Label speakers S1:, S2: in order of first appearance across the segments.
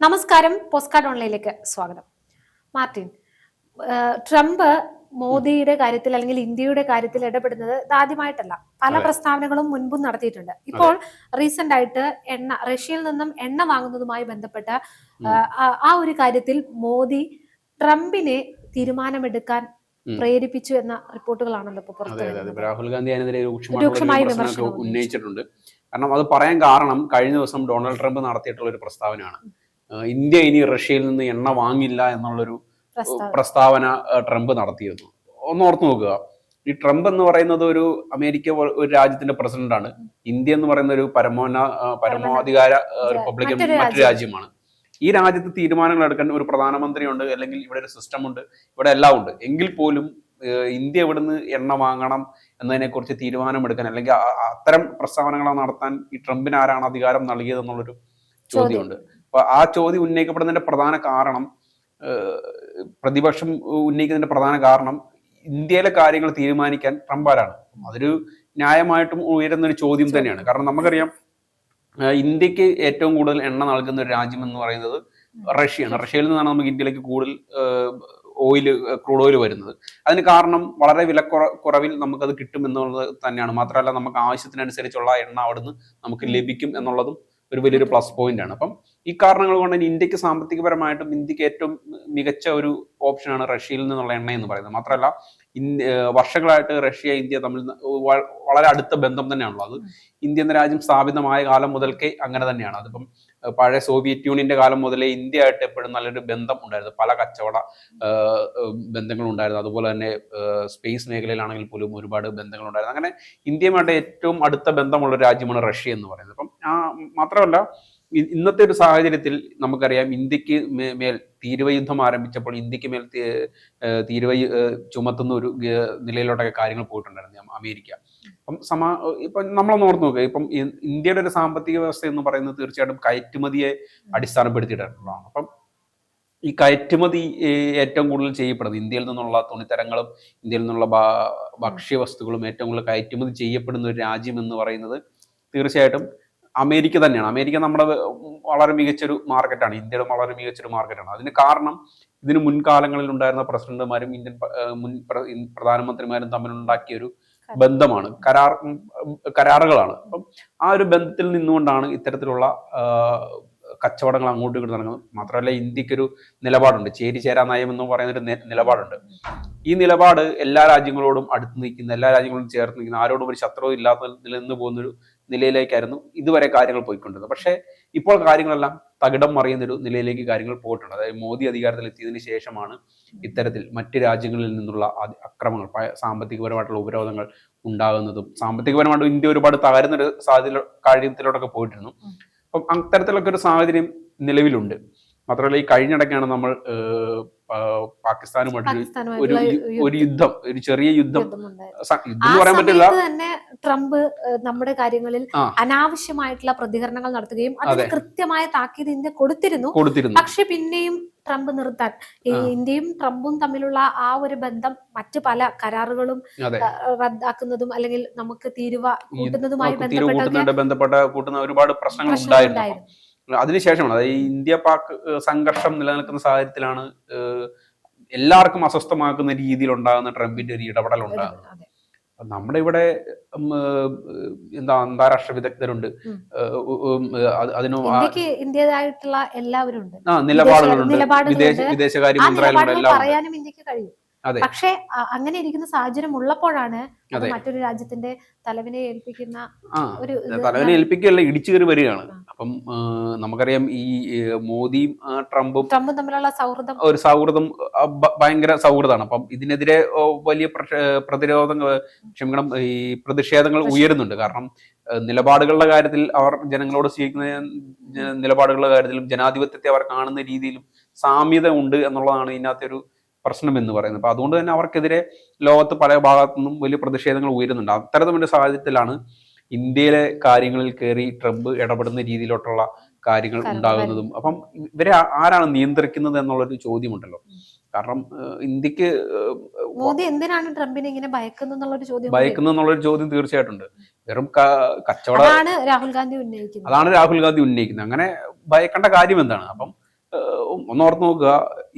S1: നമസ്കാരം പോസ്റ്റ്കാർഡ് ഓൺലൈനിലേക്ക് സ്വാഗതം. Martin Trump മോദിയുടെ കാര്യത്തിൽ അല്ലെങ്കിൽ ഇന്ത്യയുടെ കാര്യത്തിൽ ഇടപെടുന്നത് ഇതാദ്യമായിട്ടല്ല പല പ്രസ്താവനകളും മുൻപും നടത്തിയിട്ടുണ്ട്. ഇപ്പോൾ റീസെന്റ് ആയിട്ട് എണ്ണ റഷ്യയിൽ നിന്നും എണ്ണ വാങ്ങുന്നതുമായി ബന്ധപ്പെട്ട ആ- ഒരു കാര്യത്തിൽ മോദി ട്രംപിനെ തീരുമാനമെടുക്കാൻ. പ്രേരിപ്പിച്ചു എന്ന റിപ്പോർട്ടുകളാണല്ലോ ഇപ്പോൾ
S2: രാഹുൽ ഗാന്ധി അതിനെതിരെ
S1: രൂക്ഷമായ
S2: ഉന്നയിച്ചിട്ടുണ്ട്. കാരണം അത് പറയാൻ കാരണം കഴിഞ്ഞ ദിവസം ഡൊണാൾഡ് ട്രംപ് നടത്തിയിട്ടുള്ള ഒരു പ്രസ്താവനയാണ്. ഇന്ത്യ ഇനി റഷ്യയിൽ നിന്ന് എണ്ണ വാങ്ങില്ല എന്നുള്ളൊരു
S1: പ്രസ്താവന.
S2: ട്രംപ് നടത്തിയിരുന്നു. ഒന്ന് ഓർത്ത് നോക്കുക. ഈ ട്രംപ് എന്ന് പറയുന്നത് ഒരു അമേരിക്ക ഒരു രാജ്യത്തിന്റെ പ്രസിഡന്റ് ആണ് ഇന്ത്യ എന്ന് പറയുന്ന ഒരു പരമോന്ന പരമാധികാര റിപ്പബ്ലിക്കൻ
S1: മറ്റൊരു
S2: രാജ്യമാണ്. ഈ രാജ്യത്ത് തീരുമാനങ്ങൾ എടുക്കാൻ ഒരു പ്രധാനമന്ത്രി ഉണ്ട് അല്ലെങ്കിൽ ഇവിടെ ഒരു സിസ്റ്റം ഉണ്ട് ഇവിടെ എല്ലാം ഉണ്ട്. എങ്കിൽ പോലും ഇന്ത്യ ഇവിടുന്ന് എണ്ണ വാങ്ങണം എന്നതിനെക്കുറിച്ച് തീരുമാനമെടുക്കാൻ അല്ലെങ്കിൽ അത്തരം പ്രസ്താവനകൾ നടത്താൻ ഈ ട്രംപിന് ആരാണ് അധികാരം നൽകിയത് എന്നുള്ളൊരു ചോദ്യമുണ്ട്. അപ്പൊ ആ ചോദ്യം ഉന്നയിക്കപ്പെടുന്നതിന്റെ പ്രധാന കാരണം പ്രതിപക്ഷം ഉന്നയിക്കുന്നതിന്റെ പ്രധാന കാരണം ഇന്ത്യയിലെ കാര്യങ്ങൾ തീരുമാനിക്കാൻ ട്രംപ് ആരാണ് അതൊരു ന്യായമായിട്ടും ഉയരുന്ന ഒരു ചോദ്യം തന്നെയാണ്. കാരണം നമുക്കറിയാം ഇന്ത്യയ്ക്ക് ഏറ്റവും കൂടുതൽ എണ്ണ നൽകുന്ന ഒരു രാജ്യം എന്ന് പറയുന്നത് റഷ്യയാണ്. റഷ്യയിൽ നിന്നാണ് നമുക്ക് ഇന്ത്യയിലേക്ക് കൂടുതൽ ഓയിൽ ക്രൂഡ് ഓയിൽ വരുന്നത്. അതിന് കാരണം വളരെ വിലക്കുറ കുറവിൽ നമുക്കത് കിട്ടും എന്നുള്ളത് തന്നെയാണ്. മാത്രമല്ല നമുക്ക് ആവശ്യത്തിനനുസരിച്ചുള്ള എണ്ണ അവിടുന്ന് നമുക്ക് ലഭിക്കും എന്നുള്ളതും ഒരു വലിയൊരു പ്ലസ് പോയിന്റ് ആണ്. അപ്പം ഈ കാരണങ്ങൾ കൊണ്ട് ഇന്ത്യയ്ക്ക് സാമ്പത്തികപരമായിട്ടും ഇന്ത്യയ്ക്ക് ഏറ്റവും മികച്ച ഒരു ഓപ്ഷനാണ് റഷ്യയിൽ നിന്നുള്ള എണ്ണ എന്ന് പറയുന്നത്. മാത്രമല്ല വർഷങ്ങളായിട്ട് റഷ്യ ഇന്ത്യ തമ്മിൽ വളരെ അടുത്ത ബന്ധം തന്നെയാണല്ലോ അത്. ഇന്ത്യ എന്ന രാജ്യം സ്ഥാപിതമായ കാലം മുതൽക്കേ അങ്ങനെ തന്നെയാണ്. അതിപ്പം പഴയ സോവിയറ്റ് യൂണിയന്റെ കാലം മുതലേ ഇന്ത്യ ആയിട്ട് എപ്പോഴും നല്ലൊരു ബന്ധം ഉണ്ടായിരുന്നു. പല കച്ചവട ബന്ധങ്ങളും ഉണ്ടായിരുന്നു. അതുപോലെ തന്നെ സ്പേസ് മേഖലയിലാണെങ്കിൽ പോലും ഒരുപാട് ബന്ധങ്ങളുണ്ടായിരുന്നു അങ്ങനെ ഇന്ത്യയുമായിട്ട് ഏറ്റവും അടുത്ത ബന്ധമുള്ള രാജ്യമാണ് റഷ്യ എന്ന് പറയുന്നത്. അപ്പം മാത്രമല്ല ഇന്നത്തെ ഒരു സാഹചര്യത്തിൽ നമുക്കറിയാം ഇന്ത്യയ്ക്ക് മേൽ തീരുവയുദ്ധം ആരംഭിച്ചപ്പോൾ ഇന്ത്യയ്ക്ക് മേൽ തീരുവ ചുമത്തുന്ന ഒരു നിലയിലോട്ടൊക്കെ കാര്യങ്ങൾ പോയിട്ടുണ്ടായിരുന്നു അമേരിക്ക. അപ്പം സമാ ഇപ്പം നമ്മളൊന്ന് ഓർത്ത് നോക്കുക ഇപ്പം ഇന്ത്യയുടെ ഒരു സാമ്പത്തിക വ്യവസ്ഥ എന്ന് പറയുന്നത് തീർച്ചയായിട്ടും കയറ്റുമതിയെ അടിസ്ഥാനപ്പെടുത്തിയിട്ടുള്ളതാണ്. അപ്പം ഈ കയറ്റുമതി ഏറ്റവും കൂടുതൽ ചെയ്യപ്പെടുന്നത് ഇന്ത്യയിൽ നിന്നുള്ള തുണിത്തരങ്ങളും ഇന്ത്യയിൽ നിന്നുള്ള ഭക്ഷ്യവസ്തുക്കളും ഏറ്റവും കൂടുതൽ കയറ്റുമതി ചെയ്യപ്പെടുന്ന ഒരു രാജ്യം എന്ന് പറയുന്നത് തീർച്ചയായിട്ടും അമേരിക്ക തന്നെയാണ്. അമേരിക്ക നമ്മുടെ വളരെ മികച്ചൊരു മാർക്കറ്റാണ്. ഇന്ത്യയുടെ വളരെ മികച്ചൊരു മാർക്കറ്റാണ്. അതിന് കാരണം ഇതിന് മുൻകാലങ്ങളിൽ ഉണ്ടായിരുന്ന പ്രസിഡന്റുമാരും ഇന്ത്യൻ മുൻ പ്രധാനമന്ത്രിമാരും തമ്മിലുണ്ടാക്കിയ ഒരു ബന്ധമാണ്. കരാർ കരാറുകളാണ്. അപ്പം ആ ഒരു ബന്ധത്തിൽ നിന്നുകൊണ്ടാണ് ഇത്തരത്തിലുള്ള കച്ചവടങ്ങൾ അങ്ങോട്ടും ഇങ്ങോട്ടും നടക്കുന്നത്. മാത്രമല്ല ഇന്ത്യക്കൊരു നിലപാടുണ്ട്. ചേരി ചേരാ നയം എന്ന് പറയുന്ന ഒരു നിലപാടുണ്ട്. ഈ നിലപാട് എല്ലാ രാജ്യങ്ങളോടും അടുത്ത് നിൽക്കുന്ന എല്ലാ രാജ്യങ്ങളോടും ചേർത്ത് നിൽക്കുന്ന ആരോടും ഒരു ശത്രു ഇല്ലാത്ത നിലനിന്ന് പോകുന്നൊരു നിലയിലേക്കായിരുന്നു ഇതുവരെ കാര്യങ്ങൾ പോയിക്കൊണ്ടിരുന്നത്. പക്ഷേ ഇപ്പോൾ കാര്യങ്ങളെല്ലാം തകിടം മറിയുന്നൊരു നിലയിലേക്ക് കാര്യങ്ങൾ പോയിട്ടുണ്ട്. അതായത് മോദി അധികാരത്തിൽ എത്തിയതിന് ശേഷമാണ് ഇത്തരത്തിൽ മറ്റ് രാജ്യങ്ങളിൽ നിന്നുള്ള അക്രമങ്ങൾ സാമ്പത്തികപരമായിട്ടുള്ള ഉപരോധങ്ങൾ ഉണ്ടാകുന്നതും സാമ്പത്തികപരമായിട്ട് ഇന്ത്യ ഒരുപാട് തകരുന്ന ഒരു സാഹചര്യ കാര്യത്തിലോട്ടൊക്കെ പോയിട്ടിരുന്നു. അപ്പം അത്തരത്തിലൊക്കെ ഒരു സാഹചര്യം നിലവിലുണ്ട്. മാത്രമല്ല ഈ കഴിഞ്ഞിടയ്ക്കാണ് നമ്മൾ പാകിസ്ഥാനുമായിട്ട് ഒരു ഒരു യുദ്ധം. ഒരു ചെറിയ യുദ്ധം. യുദ്ധം പറയാൻ പറ്റില്ല.
S1: തന്നെ ട്രംപ് നമ്മുടെ കാര്യങ്ങളിൽ അനാവശ്യമായിട്ടുള്ള പ്രതികരണങ്ങൾ നടത്തുകയും അതിന് കൃത്യമായ താക്കീത് ഇന്ത്യ കൊടുത്തിരുന്നു.
S2: കൊടുത്തിരുന്നു.
S1: പക്ഷെ പിന്നെയും ട്രംപ് നിർത്താൻ ഇന്ത്യയും ട്രംപും തമ്മിലുള്ള ആ ഒരു ബന്ധം മറ്റു പല കരാറുകളും റദ്ദാക്കുന്നതും അല്ലെങ്കിൽ നമുക്ക് തീരുവ കൂട്ടുന്നതുമായി
S2: ബന്ധപ്പെട്ട കൂട്ടുന്ന ഒരുപാട് പ്രശ്നങ്ങൾ ഉണ്ടായിരുന്നു. അതിനുശേഷമാണ്. അതായത് ഇന്ത്യ പാക് സംഘർഷം നിലനിൽക്കുന്ന സാഹചര്യത്തിലാണ് എല്ലാവർക്കും അസ്വസ്ഥമാക്കുന്ന രീതിയിൽ ഉണ്ടാകുന്ന ട്രംപിന്റെ ഒരു ഇടപെടൽ ഉണ്ടാകുന്നത് നമ്മുടെ ഇവിടെ എന്താ അന്താരാഷ്ട്ര വിദഗ്ധരുണ്ട്. അതിന്
S1: എല്ലാവരും ഉണ്ട്
S2: ആ നിലപാടുകളുണ്ട്. വിദേശകാര്യ
S1: മന്ത്രാലയം
S2: മന്ത്രാലയങ്ങളുണ്ട്
S1: നിലപാടുകൾ
S2: എല്ലാം
S1: പക്ഷെ അങ്ങനെ ഇരിക്കുന്ന സാഹചര്യം ഉള്ളപ്പോഴാണ് മറ്റൊരു രാജ്യത്തിന്റെ തലവിനെ ഏൽപ്പിക്കുന്ന ഒരു
S2: തലവിനെ ഏൽപ്പിക്കുകയല്ല ഇടിച്ചു കയറി വരികയാണ്. അപ്പം നമുക്കറിയാം ഈ മോദിയും ട്രംപും
S1: ട്രംപും തമ്മിലുള്ള സൗഹൃദം
S2: ഒരു സൗഹൃദം ഭയങ്കര സൗഹൃദമാണ്. അപ്പം ഇതിനെതിരെ വലിയ പ്രതിരോധങ്ങൾ ക്ഷമിക്കണം ഈ പ്രതിഷേധങ്ങൾ. ഉയരുന്നുണ്ട്. കാരണം നിലപാടുകളുടെ കാര്യത്തിൽ അവർ ജനങ്ങളോട് സ്വീകരിക്കുന്ന നിലപാടുകളുടെ കാര്യത്തിലും ജനാധിപത്യത്തെ അവർ കാണുന്ന രീതിയിലും സാമ്യത ഉണ്ട് എന്നുള്ളതാണ് ഇതിനകത്തെ ഒരു പ്രശ്നം എന്ന് പറയുന്നത്. അപ്പൊ അതുകൊണ്ട് തന്നെ അവർക്കെതിരെ ലോകത്ത് പല ഭാഗത്തു നിന്നും വലിയ പ്രതിഷേധങ്ങൾ ഉയരുന്നുണ്ട്. അത്തരത്തിലൊരു സാഹചര്യത്തിലാണ് ഇന്ത്യയിലെ കാര്യങ്ങളിൽ കയറി ട്രംപ് ഇടപെടുന്ന രീതിയിലോട്ടുള്ള കാര്യങ്ങൾ ഉണ്ടാകുന്നതും. അപ്പം ഇവരെ ആരാണ് നിയന്ത്രിക്കുന്നത് എന്നുള്ളൊരു ചോദ്യമുണ്ടല്ലോ. കാരണം ഇന്ത്യയ്ക്ക്
S1: മോദി എന്തിനാണ് ട്രംപിനെ ഇങ്ങനെ ഭയക്കുന്നത് എന്നുള്ളൊരു ചോദ്യം കൂടി
S2: ഭയക്കുന്നു എന്നുള്ളൊരു ചോദ്യം തീർച്ചയായിട്ടുണ്ട് വെറും കച്ചവടം കച്ചവട
S1: അതാണ് രാഹുൽ ഗാന്ധി ഉന്നയിക്കുന്നത്.
S2: അതാണ് രാഹുൽ ഗാന്ധി ഉന്നയിക്കുന്നത്. അങ്ങനെ ഭയക്കേണ്ട കാര്യം എന്താണ്? അപ്പം ഒന്നോർത്ത് നോക്കുക.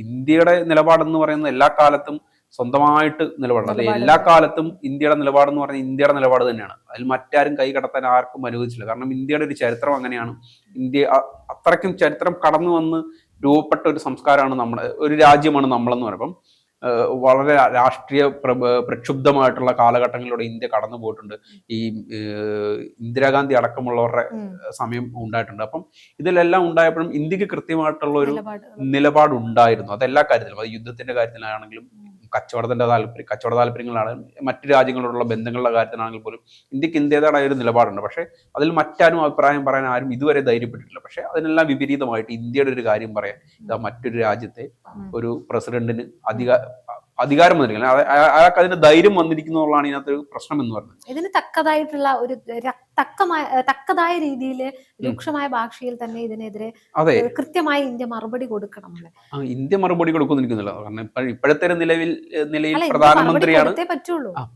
S2: ഇന്ത്യയുടെ നിലപാടെന്ന് പറയുന്നത് എല്ലാ കാലത്തും സ്വന്തമായിട്ട് നിലപാടാണ്. അല്ലെ എല്ലാ കാലത്തും ഇന്ത്യയുടെ നിലപാടെന്ന് പറഞ്ഞാൽ ഇന്ത്യയുടെ നിലപാട് തന്നെയാണ്. അതിൽ മറ്റാരും കൈ കടത്താൻ ആർക്കും അനുവദിച്ചില്ല. കാരണം ഇന്ത്യയുടെ ഒരു ചരിത്രം അങ്ങനെയാണ്. ഇന്ത്യ അത്രയ്ക്കും ചരിത്രം കടന്നു വന്ന് രൂപപ്പെട്ട ഒരു സംസ്കാരമാണ് നമ്മുടെ ഒരു രാജ്യമാണ് നമ്മളെന്ന് പറയുമ്പം വളരെ രാഷ്ട്രീയ പ്ര- പ്രക്ഷുബ്ധമായിട്ടുള്ള കാലഘട്ടങ്ങളിലൂടെ ഇന്ത്യ കടന്നു പോയിട്ടുണ്ട്. ഈ ഇന്ദിരാഗാന്ധി അടക്കമുള്ളവരുടെ സമയം ഉണ്ടായിട്ടുണ്ട്. അപ്പം ഇതിലെല്ലാം ഉണ്ടായപ്പോഴും ഇന്ത്യയ്ക്ക് കൃത്യമായിട്ടുള്ള ഒരു
S1: നിലപാട്
S2: നിലപാടുണ്ടായിരുന്നു. അതെല്ലാ കാര്യത്തിലും. അത് യുദ്ധത്തിന്റെ കാര്യത്തിലാണെങ്കിലും കച്ചവടത്തിന്റെ താല്പര്യം കച്ചവട താല്പര്യങ്ങളാണ് മറ്റ് രാജ്യങ്ങളോടുള്ള ബന്ധങ്ങളുടെ കാര്യത്തിലാണെങ്കിൽ പോലും ഇന്ത്യയ്ക്ക് ഇന്ത്യയുടേതായ ഒരു നിലപാടുണ്ട്. പക്ഷേ അതിൽ മറ്റാരും അഭിപ്രായം പറയാൻ ആരും ഇതുവരെ ധൈര്യപ്പെട്ടിട്ടില്ല. പക്ഷേ അതിനെല്ലാം വിപരീതമായിട്ട് ഇന്ത്യയുടെ ഒരു കാര്യം പറയാൻ ഇതാ മറ്റൊരു രാജ്യത്തെ ഒരു പ്രസിഡന്റിന് അധിക അധികാരം വന്നിരിക്കുന്നത്. അയ- അയ- അയാൾക്ക് അതിന് ധൈര്യം വന്നിരിക്കുന്നു എന്നുള്ളതാണ് ഇതിനകത്ത് പ്രശ്നം എന്ന് പറയുന്നത്.
S1: ഇതിന് തക്കതായിട്ടുള്ള ഒരു തക്കമായ തക്കതായ രീതിയിൽ രൂക്ഷമായ ഭാഷയിൽ തന്നെ ഇതിനെതിരെ
S2: അതെ.
S1: കൃത്യമായി ഇന്ത്യ മറുപടി കൊടുക്കണം?
S2: ഇന്ത്യ മറുപടി കൊടുക്കുന്നില്ല. കാരണം ഇപ്പോഴത്തെ നിലവിൽ നിലയിൽ പ്രധാനമന്ത്രിയാണ്.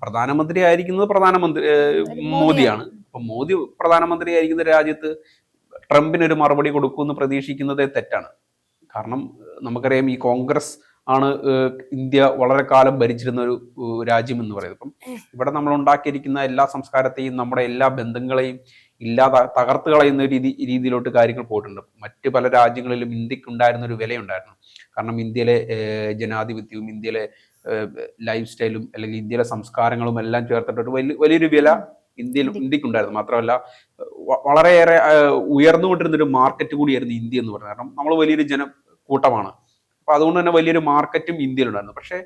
S2: പ്രധാനമന്ത്രി ആയിരിക്കുന്നത് പ്രധാനമന്ത്രി
S1: മോദിയാണ്.
S2: മോദിയാണ്. അപ്പൊ മോദി പ്രധാനമന്ത്രി ആയിരിക്കുന്ന രാജ്യത്ത് ട്രംപിന് ഒരു മറുപടി കൊടുക്കുമെന്ന് പ്രതീക്ഷിക്കുന്നതേ തെറ്റാണ്. കാരണം നമുക്കറിയാം ഈ കോൺഗ്രസ് ആണ് ഇന്ത്യ വളരെ കാലം ഭരിച്ചിരുന്ന ഒരു രാജ്യം എന്ന് പറയുന്നത്. അപ്പം ഇവിടെ നമ്മൾ ഉണ്ടാക്കിയിരിക്കുന്ന എല്ലാ സംസ്കാരത്തെയും നമ്മുടെ എല്ലാ ബന്ധങ്ങളെയും ഇല്ലാതെ തകർത്ത് കളയുന്ന രീതി രീതിയിലോട്ട് കാര്യങ്ങൾ പോയിട്ടുണ്ട്. മറ്റു പല രാജ്യങ്ങളിലും ഇന്ത്യയ്ക്ക് ഉണ്ടായിരുന്ന ഒരു വിലയുണ്ടായിരുന്നു. കാരണം ഇന്ത്യയിലെ ജനാധിപത്യവും ഇന്ത്യയിലെ ലൈഫ് സ്റ്റൈലും അല്ലെങ്കിൽ ഇന്ത്യയിലെ സംസ്കാരങ്ങളും എല്ലാം ചേർത്തിട്ട് വലിയ വലിയൊരു വില ഇന്ത്യയിൽ ഇന്ത്യയ്ക്ക് ഉണ്ടായിരുന്നു മാത്രമല്ല വളരെയേറെ ഉയർന്നുകൊണ്ടിരുന്ന ഒരു മാർക്കറ്റ് കൂടിയായിരുന്നു ഇന്ത്യ എന്ന് പറയുന്നത്. കാരണം നമ്മൾ വലിയൊരു ജന കൂട്ടമാണ് അപ്പൊ അതുകൊണ്ട് തന്നെ വലിയൊരു മാർക്കറ്റും ഇന്ത്യയിലുണ്ടായിരുന്നു. പക്ഷേ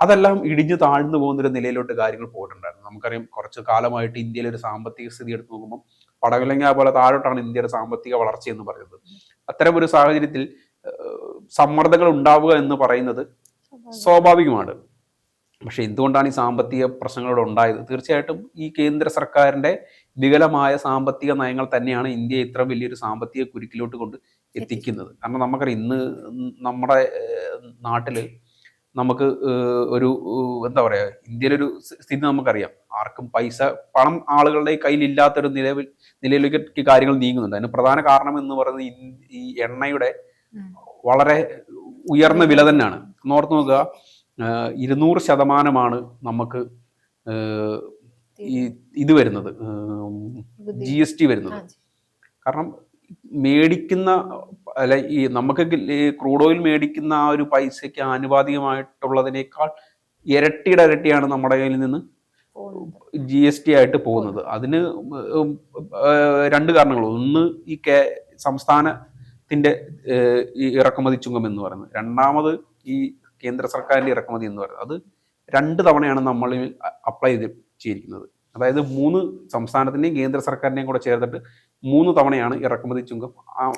S2: അതെല്ലാം ഇടിഞ്ഞു താഴ്ന്നു പോകുന്ന ഒരു നിലയിലോട്ട് കാര്യങ്ങൾ പോയിട്ടുണ്ടായിരുന്നു. നമുക്കറിയാം കുറച്ച് കാലമായിട്ട് ഇന്ത്യയിലെ ഒരു സാമ്പത്തിക സ്ഥിതി എടുത്ത് നോക്കുമ്പോൾ പടവിലങ്ങ പോലെ താഴോട്ടാണ് ഇന്ത്യയുടെ സാമ്പത്തിക വളർച്ച എന്ന് പറയുന്നത്. അത്തരം ഒരു സാഹചര്യത്തിൽ സമ്മർദ്ദങ്ങൾ ഉണ്ടാവുക എന്ന് പറയുന്നത് സ്വാഭാവികമാണ്. പക്ഷെ എന്തുകൊണ്ടാണ് ഈ സാമ്പത്തിക പ്രശ്നങ്ങളോട് ഉണ്ടായത്? തീർച്ചയായിട്ടും ഈ കേന്ദ്ര സർക്കാരിന്റെ വികലമായ സാമ്പത്തിക നയങ്ങൾ തന്നെയാണ് ഇന്ത്യയെ ഇത്ര വലിയൊരു സാമ്പത്തിക കുരുക്കിലോട്ട് കൊണ്ട് എത്തിക്കുന്നത്. കാരണം നമുക്കറിയാം ഇന്ന് നമ്മുടെ നാട്ടിൽ നാട്ടിൽ നമുക്ക് ഒരു എന്താ പറയാ ഇന്ത്യയിലൊരു സ്ഥിതി നമുക്കറിയാം. ആർക്കും പൈസ പണം ആളുകളുടെ കയ്യിൽ ഇല്ലാത്തൊരു നിലവിൽ നിലയിലേക്ക് കാര്യങ്ങൾ നീങ്ങുന്നുണ്ട്. അതിന് പ്രധാന കാരണം എന്ന് പറയുന്നത് ഈ എണ്ണയുടെ വളരെ ഉയർന്ന വില തന്നെയാണ്. ഓർത്ത് നോക്കുക ഇരുന്നൂറ് ശതമാനമാണ് നമുക്ക് ഈ ഇത് വരുന്നത്. ജി എസ് ടി വരുന്നത്. കാരണം മേടിക്കുന്ന അല്ല ഈ നമുക്ക് ക്രൂഡ് ഓയിൽ മേടിക്കുന്ന ആ ഒരു പൈസയ്ക്ക് ആനുപാതികമായിട്ടുള്ളതിനേക്കാൾ ഇരട്ടിയുടെ ഇരട്ടിയാണ് നമ്മുടെ കയ്യിൽ നിന്ന്. ജി എസ് ടി ആയിട്ട് പോകുന്നത്. അതിന് രണ്ട് കാരണങ്ങൾ. ഒന്ന് ഈ കേ സംസ്ഥാനത്തിന്റെ ഈ ഇറക്കുമതി ചുങ്കം എന്ന് പറയുന്നത്. രണ്ടാമത് ഈ കേന്ദ്ര സർക്കാരിന്റെ ഇറക്കുമതി എന്ന് പറയുന്നത്. അത് രണ്ട് തവണയാണ് നമ്മൾ അപ്ലൈ ചെയ്തിരിക്കുന്നത്. അതായത് മൂന്ന് സംസ്ഥാനത്തിന്റെയും കേന്ദ്ര സർക്കാരിന്റെയും കൂടെ ചേർത്തിട്ട് മൂന്ന് തവണയാണ് ഇറക്കുമതി ചുങ്കം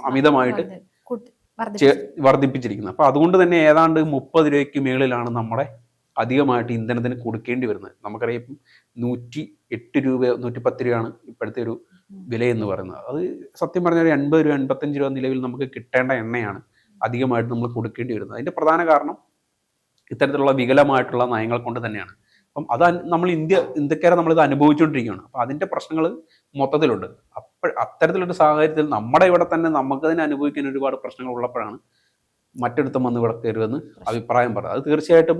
S2: അമിതമായിട്ട് വർദ്ധിപ്പിച്ചിരിക്കുന്നത്. അപ്പൊ അതുകൊണ്ട് തന്നെ ഏതാണ്ട് മുപ്പത് രൂപയ്ക്ക് മേളിലാണ് നമ്മുടെ അധികമായിട്ട് ഇന്ധനത്തിന് കൊടുക്കേണ്ടി വരുന്നത്. നമുക്കറിയാം ഇപ്പം നൂറ്റി എട്ട് രൂപ നൂറ്റി പത്ത് രൂപയാണ് ഇപ്പോഴത്തെ ഒരു വില എന്ന് പറയുന്നത്. അത് സത്യം പറഞ്ഞാൽ ഒരു എൺപത് രൂപ എൺപത്തഞ്ച് രൂപ നിലവിൽ നമുക്ക് കിട്ടേണ്ട എണ്ണയാണ് അധികമായിട്ട് നമ്മൾ കൊടുക്കേണ്ടി വരുന്നത്. അതിന്റെ പ്രധാന കാരണം ഇത്തരത്തിലുള്ള വികലമായിട്ടുള്ള നയങ്ങൾ കൊണ്ട് തന്നെയാണ്. അപ്പം അത് നമ്മൾ ഇന്ത്യ ഇന്ത്യക്കാരെ നമ്മളിത് അനുഭവിച്ചുകൊണ്ടിരിക്കുകയാണ് അപ്പം അതിന്റെ പ്രശ്നങ്ങൾ മൊത്തത്തിലുണ്ട്. അപ്പോൾ അത്തരത്തിലൊരു സാഹചര്യത്തിൽ നമ്മുടെ ഇവിടെ തന്നെ നമുക്ക് തന്നെ അനുഭവിക്കാൻ ഒരുപാട് പ്രശ്നങ്ങൾ ഉള്ളപ്പോഴാണ് മറ്റെടുത്തും വന്ന് ഇവിടെ കയറുമെന്ന് അഭിപ്രായം പറയുന്നത്. അത് തീർച്ചയായിട്ടും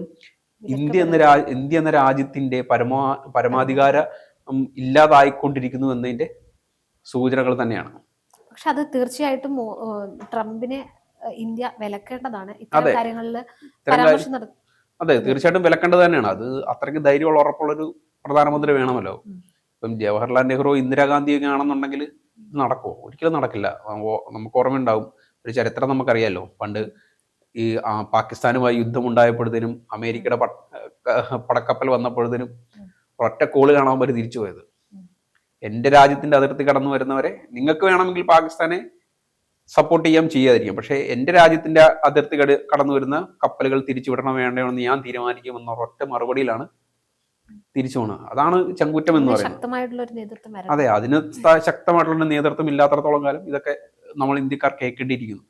S2: ഇന്ത്യ എന്ന രാ ഇന്ത്യ എന്ന രാജ്യത്തിന്റെ പരമാ പരമാധികാര ഇല്ലാതായിക്കൊണ്ടിരിക്കുന്നു എന്നതിന്റെ സൂചനകൾ തന്നെയാണ്.
S1: പക്ഷെ അത് തീർച്ചയായിട്ടും ട്രംപിനെ ഇന്ത്യ വിലക്കേണ്ടതാണ്. ഇത്തരം. കാര്യങ്ങളിൽ പരാമർശം നടത്തും
S2: അതെ തീർച്ചയായിട്ടും വിലക്കേണ്ടത് തന്നെയാണ്. അത് അത്രയ്ക്ക് ധൈര്യമുള്ള ഉറപ്പുള്ളൊരു പ്രധാനമന്ത്രി വേണമല്ലോ. ഇപ്പം ജവഹർലാൽ നെഹ്റു ഇന്ദിരാഗാന്ധി ഒക്കെ ആണെന്നുണ്ടെങ്കിൽ നടക്കുമോ ഒരിക്കലും നടക്കില്ല. നമുക്ക് ഓർമ്മയുണ്ടാവും. ഒരു ചരിത്രം നമുക്കറിയാമല്ലോ പണ്ട് ഈ പാകിസ്ഥാനുമായി പാകിസ്ഥാനുമായി യുദ്ധമുണ്ടായപ്പോഴത്തേനും അമേരിക്കയുടെ പടക്കപ്പൽ വന്നപ്പോഴത്തേനും. ഒറ്റ കോൾ കാണാൻ വരെ തിരിച്ചു പോയത്
S1: എന്റെ
S2: എന്റെ രാജ്യത്തിന്റെ അതിർത്തി കടന്നു വരുന്നവരെ നിങ്ങൾക്ക് വേണമെങ്കിൽ പാകിസ്ഥാനെ സപ്പോർട്ട് ചെയ്യാം ചെയ്യാതിരിക്കാം. പക്ഷേ എന്റെ രാജ്യത്തിന്റെ അതിർത്തി കട കടന്നു വരുന്ന കപ്പലുകൾ തിരിച്ചു വിടണം വേണ്ടെന്ന് ഞാൻ തീരുമാനിക്കുമെന്ന ഒറ്റ മറുപടിയിലാണ് തിരിച്ചു പോണത്. അതാണ് ചങ്കുറ്റം എന്ന് പറയുന്നത്. അതെ അതിന് ശക്തമായിട്ടുള്ള നേതൃത്വം ഇല്ലാത്തടത്തോളം കാലം ഇതൊക്കെ നമ്മൾ ഇന്ത്യക്കാർ കേൾക്കേണ്ടിയിരിക്കുന്നു